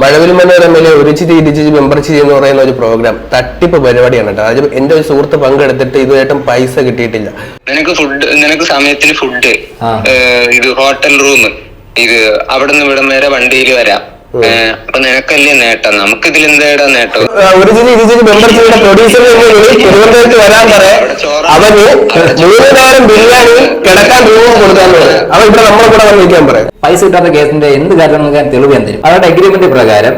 മഴവിൽ മനോരമയിലെ ഒരു തീരിച്ച് മെമ്പർഷിപ്പ് എന്ന് പറയുന്ന ഒരു പ്രോഗ്രാം തട്ടിപ്പ് പരിപാടിയാണ് കേട്ടോ. അതായത് എന്റെ ഒരു സുഹൃത്ത് പങ്കെടുത്തിട്ട് ഇതുവരെയായിട്ടും പൈസ കിട്ടിയിട്ടില്ല. നിനക്ക് ഫുഡ് നിനക്ക് സമയത്തിന് ഫുഡ് ഇത് ഹോട്ടൽ റൂം ഇത് അവിടെ നിന്ന് ഇവിടം വരെ വണ്ടിയിൽ വരാം. അപ്പൊ നിനക്കല്ലേ നേട്ടം? നമുക്ക് ഇതിൽ എന്തേടാ നേട്ടം ഒരു ചിരി ഇരുചിരി മെമ്പർ ചിരിയുടെ പ്രൊഡ്യൂസർ തിരുവനന്തപുരത്ത് വരാൻ പറയാം. അവന് മൂന്ന് നേരം ബിരിയാണി കിടക്കാൻ രൂപം കൊടുക്കാൻ പറയാം. അവൻ ഇവിടെ നമ്മളെ കൂടെ വന്ന് നിൽക്കാൻ പറയാം. പൈസ കിട്ടാത്ത കേസിന്റെ എന്ത് കാര്യം നമുക്ക് ഞാൻ തെളിവ് ഞാൻ തരും. അവരുടെ അഗ്രിമെന്റ് പ്രകാരം.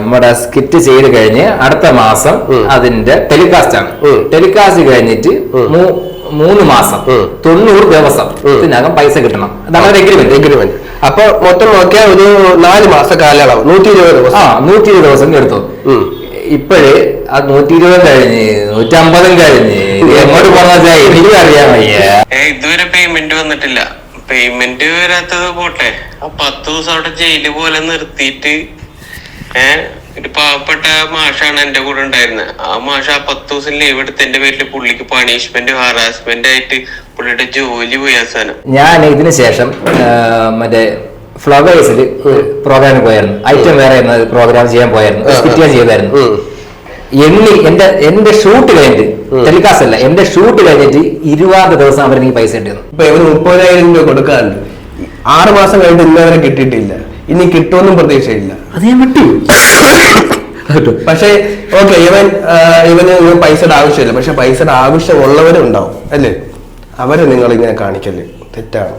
നമ്മുടെ സ്കിറ്റ് ചെയ്ത് കഴിഞ്ഞ് അടുത്ത മാസം അതിന്റെ ടെലികാസ്റ്റ് ആണ്. ടെലികാസ്റ്റ് കഴിഞ്ഞിട്ട് മൂന്ന് മാസം. തൊണ്ണൂറ് ദിവസം ഉം. ഇതിനകം പൈസ കിട്ടണം. അതാണ് അഗ്രിമെന്റ് അഗ്രിമെന്റ് എഗ്രിമെന്റ് അപ്പൊ മൊത്തം നോക്കിയാൽ ഒരു നാല് മാസ കാലയളവ് നൂറ്റി ഇരുപത് ആ ദിവസം നൂറ്റി ഇരുപത് ദിവസം എടുത്തു. ഇപ്പോഴേ ആ നൂറ്റി ഇരുപതും കഴിഞ്ഞ് നൂറ്റമ്പതും കഴിഞ്ഞ് എങ്ങോട്ട് പോണെന്ന് വെച്ചാൽ എനിക്ക് അറിയാൻ വയ്യ. ഏ ഇതുവരെ പേയ്മെന്റ് വന്നിട്ടില്ല. പേയ്മെന്റ് വരാത്തത് പോട്ടെ. ആ പത്ത് ദിവസം അവിടെ ജയിൽ പോലെ നിർത്തിയിട്ട് ഏ ഒരു പാവപ്പെട്ട മാഷാണ് എന്റെ കൂടെ ഉണ്ടായിരുന്നത് ആ മാഷ ആ പത്ത് ദിവസം ലീവ് എടുത്ത് എന്റെ പേരിൽ പുള്ളിക്ക് പണിഷ്മെന്റ് ഹാറാസ്മെന്റ് ആയിട്ട് പുള്ളിയുടെ ജോലി പോയി അവസാനം ഞാൻ ഇതിന് ശേഷം മറ്റേ ഫ്ലവേഴ്സിൽ പ്രോഗ്രാമിന് പോയായിരുന്നു. ഐറ്റം വേറെ പ്രോഗ്രാം ചെയ്യാൻ പോയായിരുന്നു. സ്കിറ്റ് ഞാൻ ചെയ്തായിരുന്നു. എണ്ണി എന്നി എന്റെ എന്റെ ഷൂട്ട് കഴിഞ്ഞിട്ട് ടെലികാസ്റ്റ് അല്ല എന്റെ ഷൂട്ട് കഴിഞ്ഞിട്ട് ഇരുപത് ദിവസം അവർ എനിക്ക് പൈസ കിട്ടിയത് ഇപ്പൊ ഇവർ മുപ്പതിനായിരം രൂപ കൊടുക്കാറുണ്ട്. ആറ് മാസം കഴിഞ്ഞിട്ട് ഇന്നവരെ കിട്ടിയിട്ടില്ല. ഇനി കിട്ടുമെന്നും പ്രതീക്ഷയില്ല. അത് ഞാൻ പക്ഷേ ഓക്കെ ഇവൻ ഇവന് പൈസയുടെ ആവശ്യമില്ല. പക്ഷെ പൈസയുടെ ആവശ്യം ഉള്ളവരും ഉണ്ടാവും അല്ലേ? അവരെ നിങ്ങൾ ഇങ്ങനെ കാണിക്കല്ലേ തെറ്റാണ്.